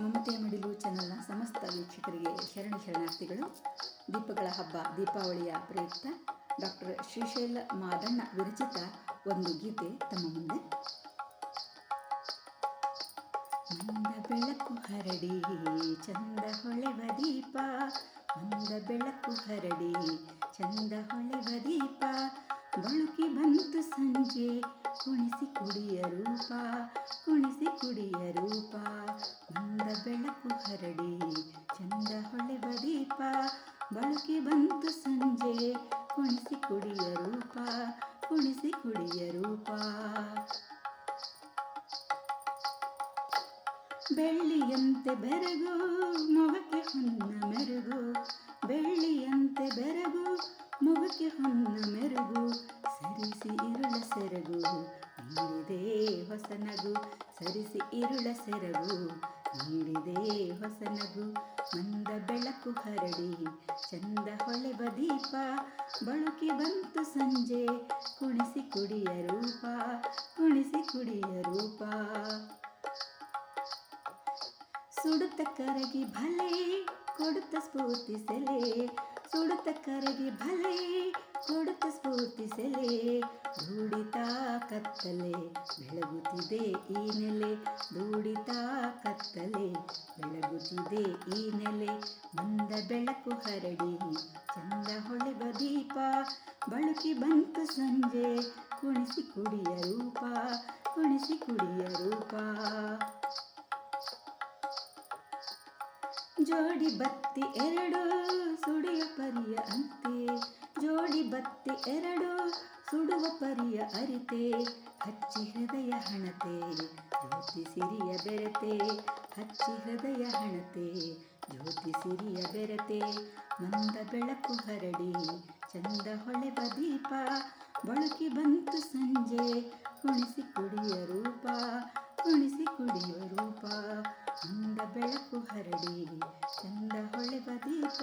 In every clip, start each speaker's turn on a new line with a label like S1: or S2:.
S1: ಮಮತೆಯ ಮಡಿಲು ಚಾನಲ್ನ ಸಮಸ್ತ ವೀಕ್ಷಕರಿಗೆ ಶರಣ ಶರಣಾರ್ಥಿಗಳು, ದೀಪಗಳ ಹಬ್ಬ, ದೀಪಾವಳಿಯ ಪ್ರಯುಕ್ತ ಡಾಕ್ಟರ್ ಶ್ರೀಶೈಲ ಮಾದಣ್ಣ ವಿರಚಿತ ಒಂದು ಗೀತೆ ತಮ್ಮ ಮುಂದೆ. ಮಂದ ಬೆಳಕು ಹರಡಿ, ಚಂದ ಹೊಳೆವ ದೀಪ, ಮಂದ ಬೆಳಕು ಹರಡಿ, ಚಂದ ಹೊಳೆವ ದೀಪ, ಬಳುಕಿ ಬಂತು ಸಂಜೆ, ಕುಣಿಸಿ ಕುಡಿಯ ರೂಪ, ಕುಣಿಸಿ ಕುಡಿಯ ದೀಪ ಬಳಕೆ ಬಂತು ಸಂಜೆ. ಕುಣಿಸಿ ಕುಡಿಯ ರೂಪ ಕುಣಿಸಿ ಕುಡಿಯ ರೂಪ. ಬೆಳ್ಳಿಯಂತೆ ಬೆರಗು ಮೊಗಕ್ಕೆ ಹೊನ್ನ ಹೊಸ ನಗು ಸರಿಸಿ ಇರುಳ ಸೆರಗು, ನೀಡಿದೆ ಹೊಸನಗು, ಮಂದ ಬೆಳಕು ಹರಡಿ, ಚಂದ ಹೊಳೆವ ದೀಪ, ಬಳುಕಿ ಬಂತು ಸಂಜೆ, ಕುಣಿಸಿ ಕುಡಿಯ ರೂಪ, ಕುಣಿಸಿ ಕುಡಿಯ ರೂಪ. ಸುಡುತ್ತ ಕರಗಿ ಭಲೆ, ಕೊಡುತ್ತ ಸ್ಫೂರ್ತಿ ಸೆಲೆ, ಸುಡುತ್ತ ಕರಗಿ ಭಲೆ ಕತ್ತಲೆ ಬೆಳಗುತ್ತಿದೆ ಈ ನೆಲೆ ದೂಡಿತಾ ಕತ್ತಲೆ ಬೆಳಗುತ್ತಿದೆ ಈ ನೆಲೆ. ಮಂದ ಬೆಳಕು ಹರಡಿ, ಚಂದ ಹೊಳೆವ ದೀಪ. ಬಳುಕಿ ಬಂತು ಸಂಜೆ, ಕುಣಿಸಿ ಕುಡಿಯ ರೂಪ, ಕುಣಿಸಿ ಕುಡಿಯ ರೂಪ. ಜೋಡಿ ಬತ್ತಿ ಎರಡು, ಸುಡಿಯ ಪರಿಯ ಅಂತೆ ಜೋಡಿ ಬತ್ತಿ ಎರಡು ಸುಡುವ ಪರಿಯ ಅರಿತೆ, ಹಚ್ಚಿ ಹೃದಯ ಹಣತೆ, ಜ್ಯೋತಿ ಸಿರಿಯ ಬೆರತೆ, ಹಚ್ಚಿ ಹೃದಯ ಹಣತೆ, ಜ್ಯೋತಿ ಸಿರಿಯ ಬೆರತೆ. ಮಂದ ಬೆಳಕು ಹರಡಿ, ಚಂದ ಹೊಳೆವ ದೀಪ ಬಳುಕಿ ಬಂತು ಸಂಜೆ, ಕುಣಿಸಿ ಕುಡಿಯ ರೂಪ, ಕುಣಿಸಿ ಕುಡಿಯುವ ರೂಪ. ಬೆಳಕು ಹರಡಿ ಚಂದ ಹೊಳೆವ ದೀಪ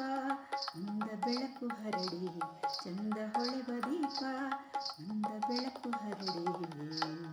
S1: ಅಂದ ಬೆಳಕು ಹರಡಿ ಚಂದ ಹೊಳೆವ ದೀಪ ಅಂದ ಬೆಳಕು ಹರಡಿ.